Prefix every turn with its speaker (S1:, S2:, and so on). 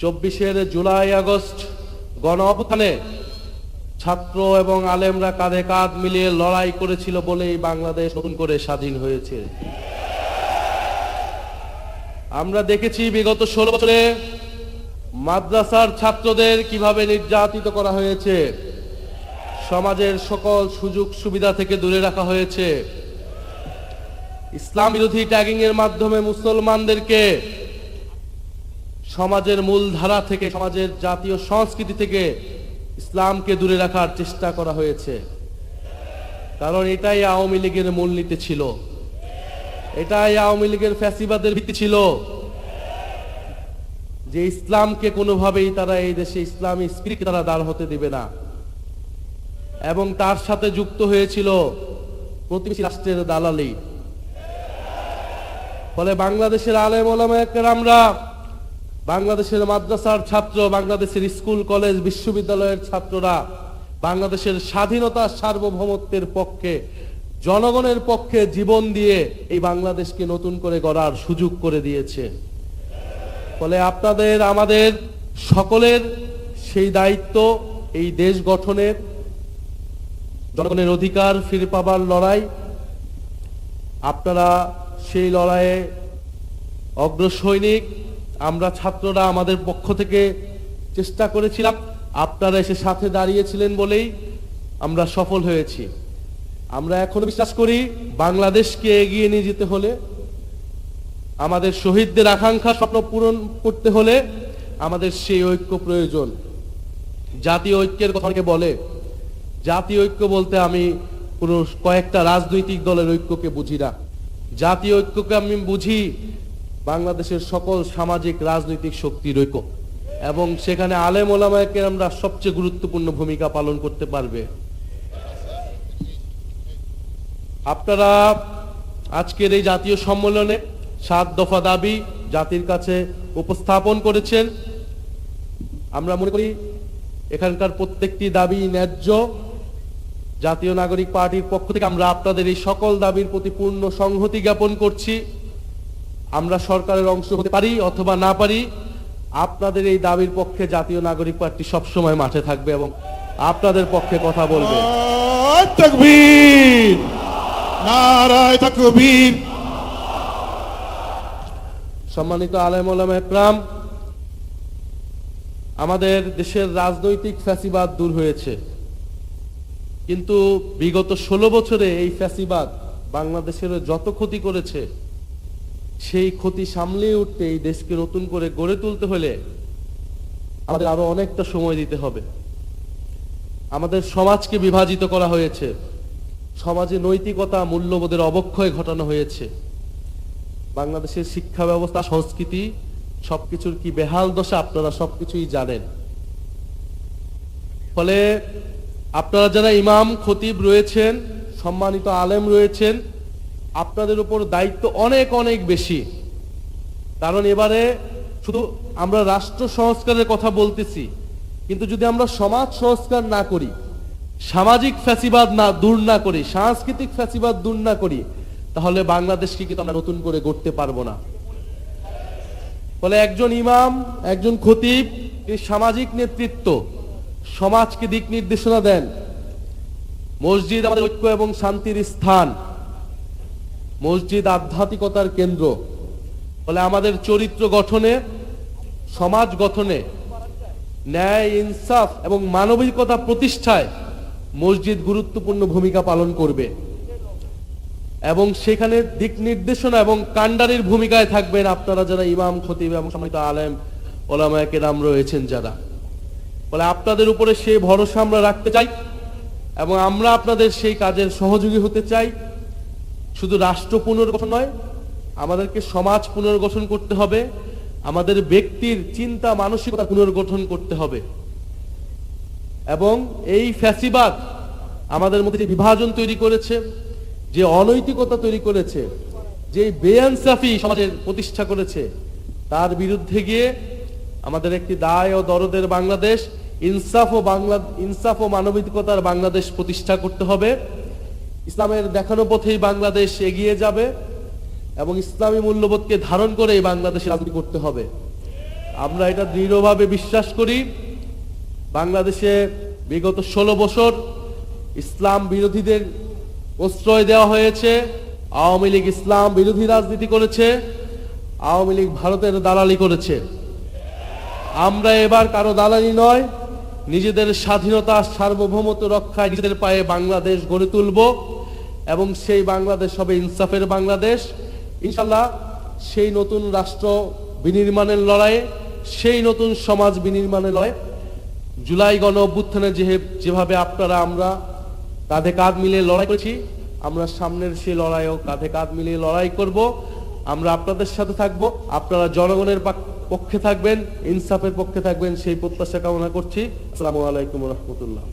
S1: চব্বিশের July August গণ অভ্যুত্থানে ছাত্র এবং আলেমরা কাঁধে কাঁধ মিলিয়ে লড়াই করেছিল বলেই বাংলাদেশ নতুন করে স্বাধীন হয়েছে। আমরা দেখেছি বিগত ষোলো বছরে মাদ্রাসার ছাত্রদের কীভাবে নির্যাতিত করা হয়েছে, সমাজের সকল সুযোগ সুবিধা থেকে দূরে রাখা হয়েছে। ইসলাম বিরোধী ট্যাগিং এর মাধ্যমে মুসলমানদেরকে সমাজের মূল ধারা থেকে, সমাজের জাতীয় সংস্কৃতি থেকে ইসলামকে দূরে রাখার চেষ্টা করা হয়েছে। কারণ এটাই আওয়ামী লীগের মূলনীতি ছিল। এটাই আওয়ামী লীগের ফ্যাসিবাদের ভিত্তি ছিল। যে ইসলামকে কোনোভাবেই তারা এই দেশে ইসলামী স্পিরিট তারা দাঁড় হতে দিবে না। এবং তার সাথে যুক্ত হয়েছিল প্রতিবেশী রাষ্ট্রের দালালি। ফলে বাংলাদেশের আলেম ওলামায়ামরা বাংলাদেশের মাদ্রাসার ছাত্র, বাংলাদেশের স্কুল, কলেজ, বিশ্ববিদ্যালয়ের ছাত্ররা বাংলাদেশের স্বাধীনতা সার্বভৌমত্বের পক্ষে, জনগণের পক্ষে জীবন দিয়ে এই বাংলাদেশকে নতুন করে গড়ার সুযোগ করে দিয়েছে। ফলে আপনাদের, আমাদের সকলের সেই দায়িত্ব এই দেশ গঠনের, জনগণের অধিকার ফিরে পাবার লড়াই। আপনারা সেই লড়াইয়ে অগ্রসৈনিক আমরা ছাত্ররা আমাদের পক্ষ থেকে চেষ্টা করেছিলাম, আপনারা এসে সাথে দাঁড়িয়েছিলেন বলেই আমরা সফল হয়েছি। আমরা এখনও বিশ্বাস করি, বাংলাদেশকে এগিয়ে নিয়ে যেতে হলে, আমাদের শহীদদের আকাঙ্ক্ষা স্বপ্ন পূরণ করতে হলে আমাদের সেই ঐক্য প্রয়োজন। জাতীয় ঐক্যের কথা অনেকে বলে, জাতীয় ঐক্য বলতে আমি কোনো কয়েকটা রাজনৈতিক দলের ঐক্যকে বুঝি না। জাতীয় ঐক্যকে আমি বুঝি বাংলাদেশের সকল সামাজিক রাজনৈতিক শক্তির ঐক্য। এবং সেখানে আলেম ওলামায়কে আমরা সবচেয়ে গুরুত্বপূর্ণ ভূমিকা পালন করতে পারবে। আপনারা আজকের এই জাতীয় সম্মেলনে সাত দফা দাবি জাতির কাছে উপস্থাপন করেছেন। আমরা মনে করি এখানকার প্রত্যেকটি দাবি ন্যায্য। জাতীয় নাগরিক পার্টির পক্ষ থেকে আমরা আপনাদের এই সকল দাবির প্রতি পূর্ণ সংহতি জ্ঞাপন করছি। আমরা সরকারের অংশ হতে পারি অথবা না পারি আপনাদের এই দাবির পক্ষে জাতীয় নাগরিক পার্টি সবসময় মাঠে থাকবে এবং আপনাদের পক্ষে কথা বলবে। সম্মানিত আলেম ওলামা একরাম আমাদের দেশের রাজনৈতিক ফ্যাসিবাদ দূর হয়েছে। কিন্তু বিগত ষোলো বছরে এই ফ্যাসিবাদ বাংলাদেশের যত ক্ষতি করেছে সেই ক্ষতি সামলে উঠতে এই দেশকে নতুন করে গড়ে তুলতে হলে আমাদের আরও অনেকটা সময় দিতে হবে। আমাদের সমাজকে বিভাজিত করা হয়েছে। সমাজে নৈতিকতা মূল্যবোধের অবক্ষয় ঘটানো হয়েছে। বাংলাদেশের শিক্ষা ব্যবস্থা, সংস্কৃতি, সবকিছুর কি বেহাল দশা আপনারা সবকিছুই জানেন। ফলে আপনারা যারা ইমাম, খতিব রয়েছেন, সম্মানিত আলেম রয়েছেন আপনাদের উপর দায়িত্ব অনেক অনেক বেশি। কারণ এবারে শুধু আমরা রাষ্ট্র সংস্কারের কথা বলতেছি, কিন্তু যদি আমরা সমাজ সংস্কার না করি, সামাজিক ফ্যাসিবাদ না, দূর না করি, সাংস্কৃতিক ফ্যাসিবাদ দূর না করি, তাহলে বাংলাদেশকে কিন্তু আমরা নতুন করে গড়তে পারব না। ফলে একজন ইমাম, একজন খতিব সামাজিক নেতৃত্ব, সমাজকে দিক নির্দেশনা দেন। মসজিদ আমাদের ঐক্য এবং শান্তির স্থান। মসজিদ আধ্যাত্মিকতার কেন্দ্র। ফলে আমাদের চরিত্র গঠনে, সমাজ গঠনে, ন্যায়, ইনসাফ এবং মানবিকতা প্রতিষ্ঠায় মসজিদ গুরুত্বপূর্ণ ভূমিকা পালন করবে। এবং সেখানে দিক নির্দেশনা এবং কান্ডারির ভূমিকায় থাকবেন আপনারা যারা ইমাম, খতিব এবং সম্মানিত আলেম, ওলামায় কেরাম রয়েছেন যারা। বলে আপনাদের উপরে সেই ভরসা আমরা রাখতে চাই এবং আমরা আপনাদের সেই কাজের সহযোগী হতে চাই। শুধু রাষ্ট্র পুনর্গঠন নয়, আমাদেরকে সমাজ পুনর্গঠন করতে হবে, আমাদের ব্যক্তির চিন্তা, মানসিকতা পুনর্গঠন করতে হবে। এবং এই ফ্যাসিবাদ আমাদের মধ্যে যে বিভাজন তৈরি করেছে, যে অনৈতিকতা তৈরি করেছে, যে বেআনসাফি সমাজের প্রতিষ্ঠা করেছে, তার বিরুদ্ধে গিয়ে আমাদের একটি দায় ও দরদের বাংলাদেশ, ইনসাফ ও বাংলা, ইনসাফ ও মানবিকতার বাংলাদেশ প্রতিষ্ঠা করতে হবে। ইসলামের দেখানো পথেই বাংলাদেশ এগিয়ে যাবে এবং ইসলামী মূল্যবোধকে ধারণ করে এই বাংলাদেশে রাজনীতি করতে হবে। আমরা এটা দৃঢ়ভাবে বিশ্বাস করি, বাংলাদেশে বিগত ষোলো বছর ইসলাম বিরোধীদের প্রশ্রয় দেওয়া হয়েছে, আওয়ামী লীগ ইসলাম বিরোধী রাজনীতি করেছে, আওয়ামী লীগ ভারতের দালালি করেছে। আমরা এবার কারও দালালি নয়, নিজেদের স্বাধীনতা সার্বভৌমত্ব রক্ষায় নিজেদের পায়ে বাংলাদেশ গড়ে তুলব। এবং সেই বাংলাদেশ হবে ইনসাফের বাংলাদেশ। ইনশাল্লাহ সেই নতুন রাষ্ট্র বিনির্মাণের লড়াইয়ে, সেই নতুন সমাজ বিনির্মাণের লড়াই জুলাই গণ অভ্যুত্থানে যে যেভাবে আপনারা আমরা কাঁধে কাঁধ মিলিয়ে লড়াই করেছি, আমরা সামনের সেই লড়াইও কাঁধে কাঁধ মিলিয়ে লড়াই করব। আমরা আপনাদের সাথে থাকব, আপনারা জনগণের পক্ষে থাকবেন, ইনসাফের পক্ষে থাকবেন, সেই প্রত্যাশা কামনা করছি। আসসালামু আলাইকুম রহমতুল্লাহ।